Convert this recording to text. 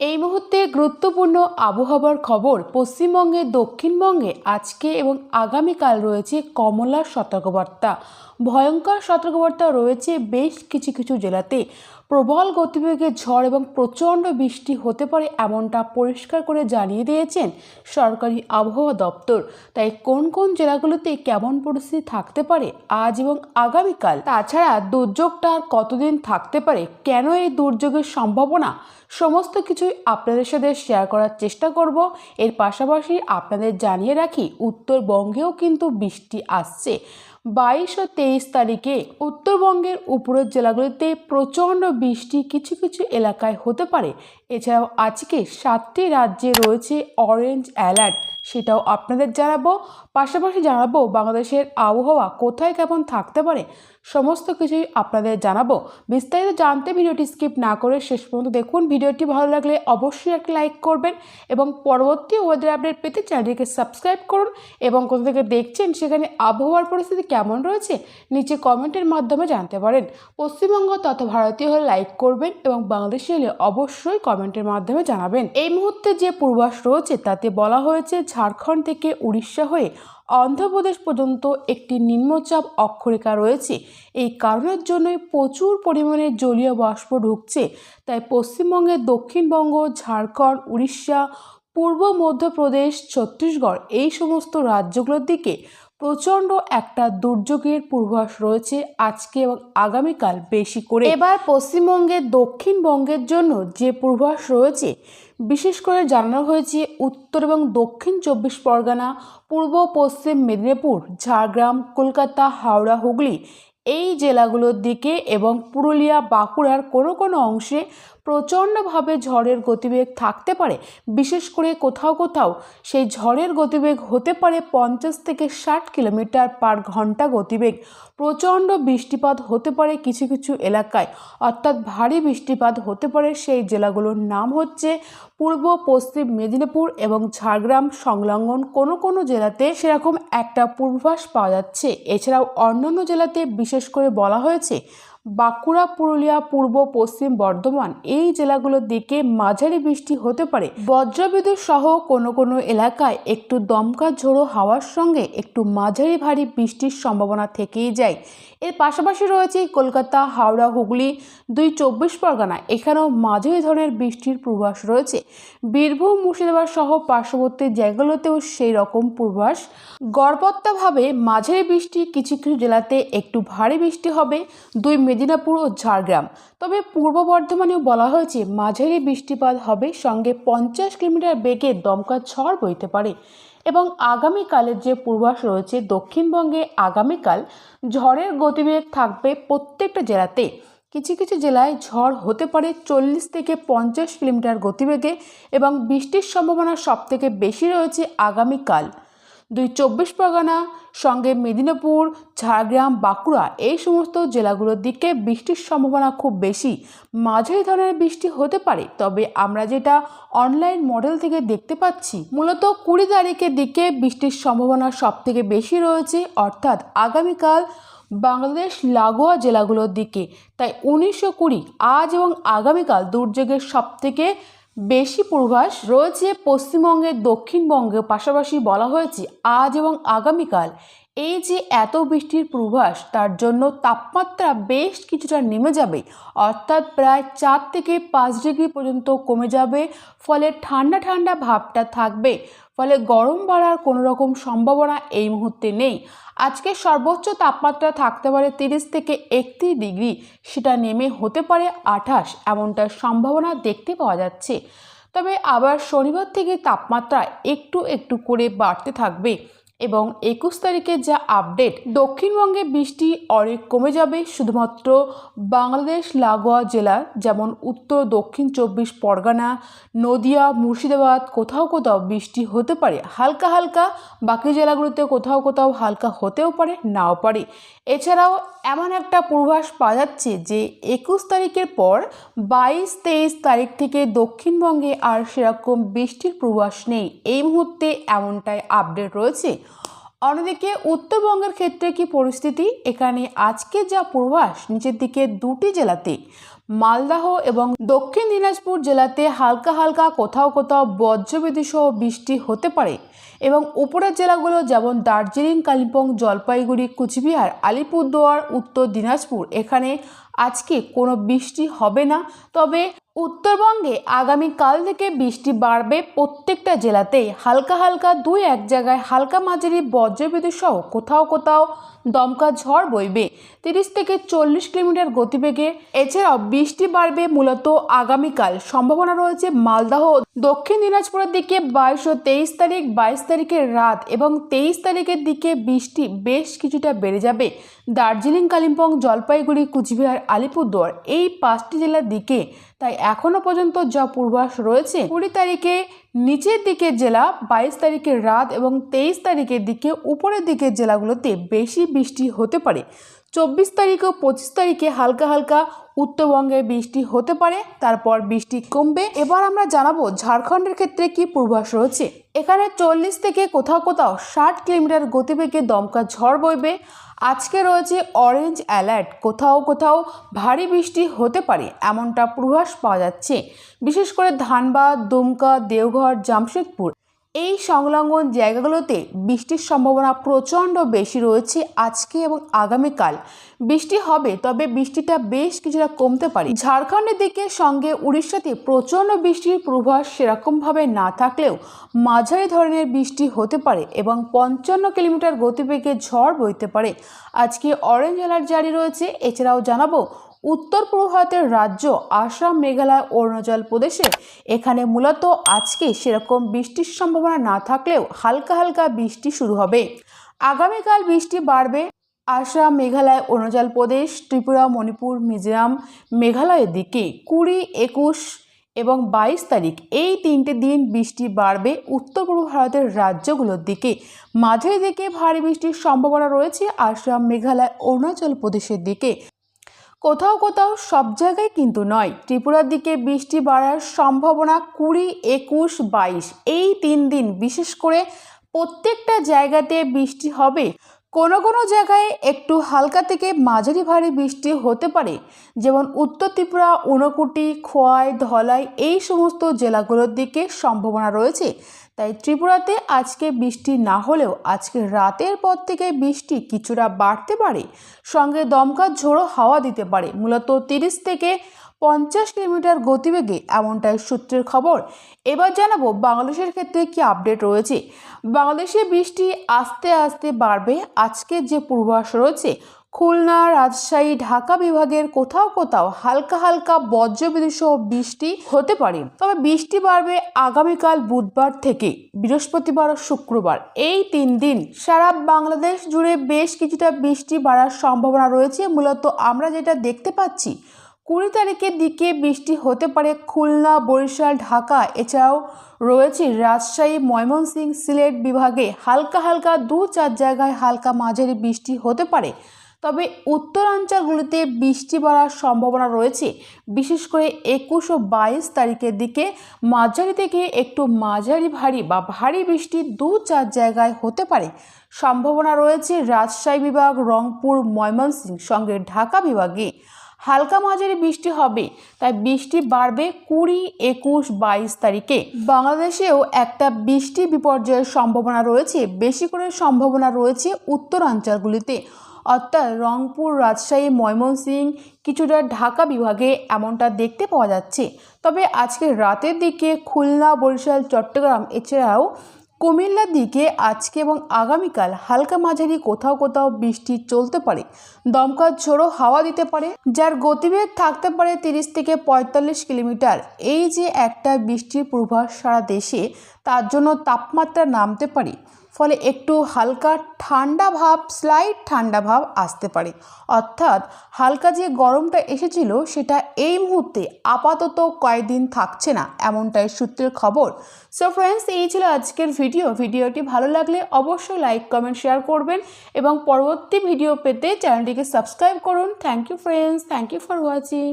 এই মুহূর্তে গুরুত্বপূর্ণ আবহাওয়ার খবর পশ্চিমবঙ্গে, দক্ষিণবঙ্গে আজকে এবং আগামীকাল রয়েছে কমলার সতর্কবার্তা। ভয়ঙ্কর সতর্কবার্তা রয়েছে বেশ কিছু কিছু জেলাতে। প্রবল গতিবেগে ঝড় এবং প্রচণ্ড বৃষ্টি হতে পারে এমনটা পরিষ্কার করে জানিয়ে দিয়েছেন সরকারি আবহাওয়া দপ্তর। তাই কোন কোন জেলাগুলোতে কেমন পরিস্থিতি থাকতে পারে আজ এবং আগামীকাল? তাছাড়া দুর্যোগটা আর কতদিন থাকতে পারে? কেন এই দুর্যোগের সম্ভাবনা? সমস্ত কিছুই আপনাদের সাথে শেয়ার করার চেষ্টা করব। এর পাশাপাশি আপনাদের জানিয়ে রাখি, উত্তরবঙ্গেও কিন্তু বৃষ্টি আসছে। বাইশ ও তেইশ তারিখে উত্তরবঙ্গের উপরের জেলাগুলিতে প্রচণ্ড বৃষ্টি কিছু কিছু এলাকায় হতে পারে। এছাড়াও আজকে সাতটি রাজ্যে রয়েছে অরেঞ্জ অ্যালার্ট সেটাও আপনাদের জানাব। পাশাপাশি জানাব বাংলাদেশের আবহাওয়া কোথায় কেমন থাকতে পারে, সমস্ত কিছুই আপনাদের জানাব। বিস্তারিত জানতে ভিডিওটি স্কিপ না করে শেষ পর্যন্ত দেখুন। ভিডিওটি ভালো লাগলে অবশ্যই একটা লাইক করবেন এবং পরবর্তী ওয়েদার আপডেট পেতে চ্যানেলটিকে সাবস্ক্রাইব করুন এবং কোথা থেকে দেখছেন সেখানে আবহাওয়ার পরিস্থিতি কেমন রয়েছে, নিচে কমেন্টের মাধ্যমে জানতে পারেন। পশ্চিমবঙ্গ তথা ভারতীয় হলে লাইক করবেন এবং বাংলাদেশি হলে অবশ্যই কমেন্টের মাধ্যমে জানাবেন। এই মুহূর্তে যে পূর্বাস রয়েছে, তাতে বলা হয়েছে ঝাড়খণ্ড থেকে উড়িষ্যা হয়ে অন্ধ্রপ্রদেশ পর্যন্ত একটি নিম্নচাপ অক্ষরেখা রয়েছে। এই কারণের জন্যই প্রচুর পরিমাণে জলীয় বাষ্প ঢুকছে। তাই পশ্চিমবঙ্গের দক্ষিণবঙ্গ, ঝাড়খণ্ড, উড়িষ্যা পূর্ব মধ্যপ্রদেশ, ছত্তিশগড় এই সমস্ত রাজ্যগুলোর দিকে প্রচণ্ড একটা দুর্যোগের পূর্বাস রয়েছে আজকে এবং আগামীকাল বেশি করে। এবার পশ্চিমবঙ্গের দক্ষিণবঙ্গের জন্য যে পূর্বাস রয়েছে, বিশেষ করে জানানো হয়েছে উত্তর এবং দক্ষিণ চব্বিশ পরগনা, পূর্ব পশ্চিম মেদিনীপুর, ঝাড়গ্রাম, কলকাতা, হাওড়া, হুগলি এই জেলাগুলোর দিকে এবং পুরুলিয়া, বাঁকুড়ার কোনো কোনো অংশে প্রচণ্ডভাবে ঝড়ের গতিবেগ থাকতে পারে, বিশেষ করে কোথাও কোথাও। সেই ঝড়ের গতিবেগ হতে পারে পঞ্চাশ থেকে ষাট কিলোমিটার পার ঘণ্টা গতিবেগ। প্রচণ্ড বৃষ্টিপাত হতে পারে কিছু কিছু এলাকায়। অর্থাৎ ভারী বৃষ্টিপাত হতে পারে সেই জেলাগুলোর নাম হচ্ছে পূর্ব, পশ্চিম মেদিনীপুর এবং ঝাড়গ্রাম সংলগ্ন কোনো কোনো জেলাতে সেরকম একটা পূর্বাভাস পাওয়া যাচ্ছে। এছাড়াও অন্যান্য জেলাতে বিশেষ করে বলা হয়েছে বাঁকুড়া, পুরুলিয়া, পূর্ব, পশ্চিম, বর্ধমান এই জেলাগুলোর দিকে মাঝারি বৃষ্টি হতে পারে। বজ্রবিদ্যুৎ সহ কোনো কোনো এলাকায় একটু দমকা ঝোড়ো হাওয়ার সঙ্গে একটু মাঝারি ভারী বৃষ্টির সম্ভাবনা থেকেই যায়। এর পাশাপাশি রয়েছে কলকাতা, হাওড়া, হুগলি, দুই চব্বিশ পরগনা। এখানেও মাঝারি ধরনের বৃষ্টির পূর্বাস রয়েছে। বীরভূম, মুর্শিদাবাদ সহ পার্শ্ববর্তী জায়গাগুলোতেও সেই রকম পূর্বাস গড়পত্তাভাবে মাঝারি বৃষ্টি কিছু কিছু জেলাতে একটু ভারী বৃষ্টি হবে। দুই মেদিনীপুর ও ঝাড়গ্রাম। তবে পূর্ব বর্ধমানেও বলা হয়েছে, মাঝারি বৃষ্টিপাত হবে, সঙ্গে পঞ্চাশ কিলোমিটার বেগে দমকা ঝড় বইতে পারে। এবং আগামীকালের যে পূর্বাস রয়েছে, দক্ষিণবঙ্গে আগামীকাল ঝড়ের গতিবেগ থাকবে প্রত্যেকটা জেলাতে। কিছু কিছু জেলায় ঝড় হতে পারে চল্লিশ থেকে পঞ্চাশ কিলোমিটার গতিবেগে এবং বৃষ্টির সম্ভাবনা সবথেকে বেশি রয়েছে আগামীকাল। দুই চব্বিশ পরগনা, সঙ্গে মেদিনীপুর, ঝাড়গ্রাম, বাঁকুড়া এই সমস্ত জেলাগুলোর দিকে বৃষ্টির সম্ভাবনা খুব বেশি। মাঝারি ধরনের বৃষ্টি হতে পারে, তবে আমরা যেটা অনলাইন মডেল থেকে দেখতে পাচ্ছি, মূলত কুড়ি তারিখের দিকে বৃষ্টির সম্ভাবনা সব থেকে বেশি রয়েছে, অর্থাৎ আগামীকাল বাংলাদেশ লাগোয়া জেলাগুলোর দিকে। তাই উনিশশো কুড়ি আজ এবং আগামীকাল দুর্যোগের সবথেকে বেশি পূর্বাস রয়েছে পশ্চিমবঙ্গের দক্ষিণবঙ্গে পাশাপাশি বলা হয়েছে আজ এবং আগামীকাল এই যে এত বৃষ্টির পূর্বাস তার জন্য তাপমাত্রা বেশ কিছুটা নেমে যাবে। অর্থাৎ প্রায় চার থেকে পাঁচ ডিগ্রি পর্যন্ত কমে যাবে। ফলে ঠান্ডা ঠান্ডা ভাবটা থাকবে। ফলে গরম বাড়ার কোনো রকম সম্ভাবনা এই মুহূর্তে নেই। আজকে সর্বোচ্চ তাপমাত্রা থাকতে পারে তিরিশ থেকে একত্রিশ ডিগ্রি। সেটা নেমে হতে পারে আঠাশ এমনটার সম্ভাবনা দেখতে পাওয়া যাচ্ছে। তবে আবার শনিবার থেকে তাপমাত্রা একটু একটু করে বাড়তে থাকবে। এবং একুশ তারিখে যা আপডেট, দক্ষিণবঙ্গে বৃষ্টি অনেক কমে যাবে, শুধুমাত্র বাংলাদেশ, লাগোয়া জেলা যেমন উত্তর, দক্ষিণ চব্বিশ পরগনা, নদিয়া, মুর্শিদাবাদ, কোথাও কোথাও বৃষ্টি হতে পারে। হালকা হালকা বাকি জেলাগুলোতে কোথাও কোথাও হালকা হতেও পারে, নাও পারে। এছাড়াও এমন একটা পূর্বাস পাওয়া যাচ্ছে যে একুশ তারিখের পর বাইশ তেইশ তারিখ থেকে দক্ষিণবঙ্গে আর সেরকম বৃষ্টির পূর্বাস নেই। এই মুহূর্তে এমনটাই আপডেট রয়েছে। অন্যদিকে উত্তরবঙ্গের ক্ষেত্রে কি পরিস্থিতি? এখানে আজকে যা পূর্বাস নিচের দিকে দুটি জেলাতে, মালদাহ এবং দক্ষিণ দিনাজপুর জেলাতে হালকা হালকা কোথাও কোথাও বজ্রবিদ্যুৎ সহ বৃষ্টি হতে পারে এবং উপরের জেলাগুলো যেমন দার্জিলিং, কালিম্পং, জলপাইগুড়ি, কুচবিহার, আলিপুরদুয়ার, উত্তর দিনাজপুর, এখানে আজকে কোনো বৃষ্টি হবে না। তবে উত্তরবঙ্গে আগামীকাল থেকে বৃষ্টি বাড়বে প্রত্যেকটা জেলাতেই। হালকা হালকা দুই এক জায়গায় হালকা মাঝারি বজ্রবিদ্যুৎ সহ কোথাও কোথাও দমকা ঝড় বইবে। তিরিশ থেকে চল্লিশ কিলোমিটার গতিবেগে। এছাড়াও বৃষ্টি বাড়বে মূলত আগামীকাল। সম্ভাবনা রয়েছে মালদাহ দক্ষিণ দিনাজপুরের দিকে বাইশ ও তেইশ তারিখ, বাইশ তারিখের রাত এবং তেইশ তারিখের দিকে বৃষ্টি বেশ কিছুটা বেড়ে যাবে। দার্জিলিং, কালিম্পং, জলপাইগুড়ি, কুচবিহার, আলিপুরদুয়ার এই পাঁচটি জেলার দিকে। তাই এখনও পর্যন্ত যা পূর্বাস রয়েছে, কুড়ি তারিখে নিচের দিকের জেলা, বাইশ তারিখের রাত এবং তেইশ তারিখের দিকে উপরের দিকের জেলাগুলোতে বেশি বৃষ্টি হতে পারে। চব্বিশ তারিখ ও পঁচিশ তারিখে হালকা হালকা উত্তরবঙ্গে বৃষ্টি হতে পারে, তারপর বৃষ্টি কমবে। এবার আমরা জানাব ঝাড়খণ্ডের ক্ষেত্রে কি পূর্বাস রয়েছে। এখানে চল্লিশ থেকে কোথাও কোথাও ষাট কিলোমিটার গতিবেগে দমকা ঝড় বইবে। আজকে রয়েছে অরেঞ্জ অ্যালার্ট, কোথাও কোথাও ভারী বৃষ্টি হতে পারে, এমনটা পূর্বাস পাওয়া যাচ্ছে। বিশেষ করে ধানবাদ, দুমকা, দেওঘর, জামশেদপুর। এই সংলগ্ন জায়গাগুলোতে বৃষ্টির সম্ভাবনা প্রচণ্ড বেশি রয়েছে আজকে এবং আগামীকাল। বৃষ্টি হবে, তবে বৃষ্টিটা বেশ কিছুটা কমতে পারে। ঝাড়খণ্ডের দিকে সঙ্গে উড়িষ্যাতে প্রচণ্ড বৃষ্টির পূর্বাস সেরকমভাবে না থাকলেও মাঝারি ধরনের বৃষ্টি হতে পারে এবং পঞ্চান্ন কিলোমিটার গতিবেগে ঝড় বইতে পারে। আজকে অরেঞ্জ অ্যালার্ট জারি রয়েছে, এছাড়াও জানাব উত্তর পূর্ব ভারতের রাজ্য আসাম, মেঘালয়, অরুণাচল প্রদেশে। এখানে মূলত আজকে সেরকম বৃষ্টির সম্ভাবনা না থাকলেও হালকা হালকা বৃষ্টি শুরু হবে। আগামীকাল বৃষ্টি বাড়বে। আসাম, মেঘালয়, অরুণাচল প্রদেশ, ত্রিপুরা, মণিপুর, মিজোরাম, মেঘালয়ের দিকে কুড়ি, একুশ এবং বাইশ তারিখ এই তিনটে দিন বৃষ্টি বাড়বে উত্তর পূর্ব ভারতের রাজ্যগুলোর দিকে। মাঝের দিকে ভারী বৃষ্টির সম্ভাবনা রয়েছে আসাম, মেঘালয়, অরুণাচল প্রদেশের দিকে। কোথাও কোথাও সব জায়গায় কিন্তু নয়। ত্রিপুরার দিকে বৃষ্টি বাড়ার সম্ভাবনা কুড়ি, একুশ, বাইশ। এই তিন দিন বিশেষ করে প্রত্যেকটা জায়গাতে বৃষ্টি হবে। কোনো কোনো জায়গায় একটু হালকা থেকে মাঝারি ভারী বৃষ্টি হতে পারে, যেমন উত্তর ত্রিপুরা, ঊনকুটি, খোয়াই, ধলাই এই সমস্ত জেলাগুলোর দিকে সম্ভাবনা রয়েছে। তাই ত্রিপুরাতে আজকে বৃষ্টি না হলেও আজকে রাতের পর থেকে বৃষ্টি কিছুটা বাড়তে পারে। সঙ্গে দমকা ঝোড়ো হাওয়া দিতে পারে। মূলত তিরিশ থেকে পঞ্চাশ কিলোমিটার গতিবেগে এমনটাই সূত্রের খবর। এবার জানাব বাংলাদেশের ক্ষেত্রে কি আপডেট রয়েছে। বাংলাদেশে বৃষ্টি আস্তে আস্তে বাড়বে। আজকের যে পূর্বাভাস রয়েছে খুলনা রাজশাহী ঢাকা বিভাগের কোথাও কোথাও হালকা হালকা বজ্রবিদ্যুৎ সহ বৃষ্টি হতে পারে। তবে বৃষ্টি বাড়বে আগামীকাল বুধবার থেকে, বৃহস্পতিবার ও শুক্রবার। এই তিন দিন সারা বাংলাদেশ জুড়ে বেশ কিছুটা বৃষ্টি বাড়ার সম্ভাবনা রয়েছে। মূলত আমরা যেটা দেখতে পাচ্ছি, কুড়ি তারিখের দিকে বৃষ্টি হতে পারে খুলনা, বরিশাল, ঢাকা। এছাড়াও রয়েছে রাজশাহী, ময়মনসিংহ, সিলেট বিভাগে হালকা হালকা দু চার জায়গায় হালকা মাঝারি বৃষ্টি হতে পারে। তবে উত্তরাঞ্চলগুলিতে বৃষ্টি বাড়ার সম্ভাবনা রয়েছে। বিশেষ করে একুশ ও বাইশ তারিখের দিকে মাঝারি থেকে একটু মাঝারি ভারী বা ভারী বৃষ্টি দু চার জায়গায় হতে পারে। সম্ভাবনা রয়েছে রাজশাহী বিভাগ, রংপুর, ময়মনসিংহ সঙ্গে ঢাকা বিভাগে। হালকা মাঝারি বৃষ্টি হবে, তাই বৃষ্টি বাড়বে কুড়ি, একুশ, বাইশ তারিখে। বাংলাদেশেও একটা বৃষ্টি বিপর্যয়ের সম্ভাবনা রয়েছে। বেশি করে সম্ভাবনা রয়েছে উত্তরাঞ্চলগুলিতে। অর্থাৎ রংপুর রাজশাহী ময়মনসিংহ কিছুটা ঢাকা বিভাগে এমনটা দেখতে পাওয়া যাচ্ছে। তবে আজকে রাতের দিকে খুলনা, বরিশাল, চট্টগ্রাম এছাড়াও কুমিল্লার দিকে আজকে এবং আগামীকাল হালকা মাঝারি কোথাও কোথাও বৃষ্টি চলতে পারে। দমকা ঝোড়ো হাওয়া দিতে পারে, যার গতিবেগ থাকতে পারে তিরিশ থেকে পঁয়তাল্লিশ কিলোমিটার। এই যে একটা বৃষ্টির পূর্বাস সারা দেশে, তার জন্য তাপমাত্রা নামতে পারে। ফলে একটু হালকা ঠান্ডা ভাব স্লাইট ঠান্ডা ভাব আসতে পারে। অর্থাৎ হালকা যে গরমটা এসেছিল, সেটা এই মুহূর্তে আপাতত কয়েকদিন থাকছে না, এমনটাই সূত্রের খবর। সো ফ্রেন্ডস এই ছিল আজকের ভিডিও ভিডিওটি ভালো লাগলে অবশ্যই লাইক কমেন্ট শেয়ার করবেন এবং পরবর্তী ভিডিও পেতে চ্যানেলটিকে সাবস্ক্রাইব করুন। Thank you friends thank you for watching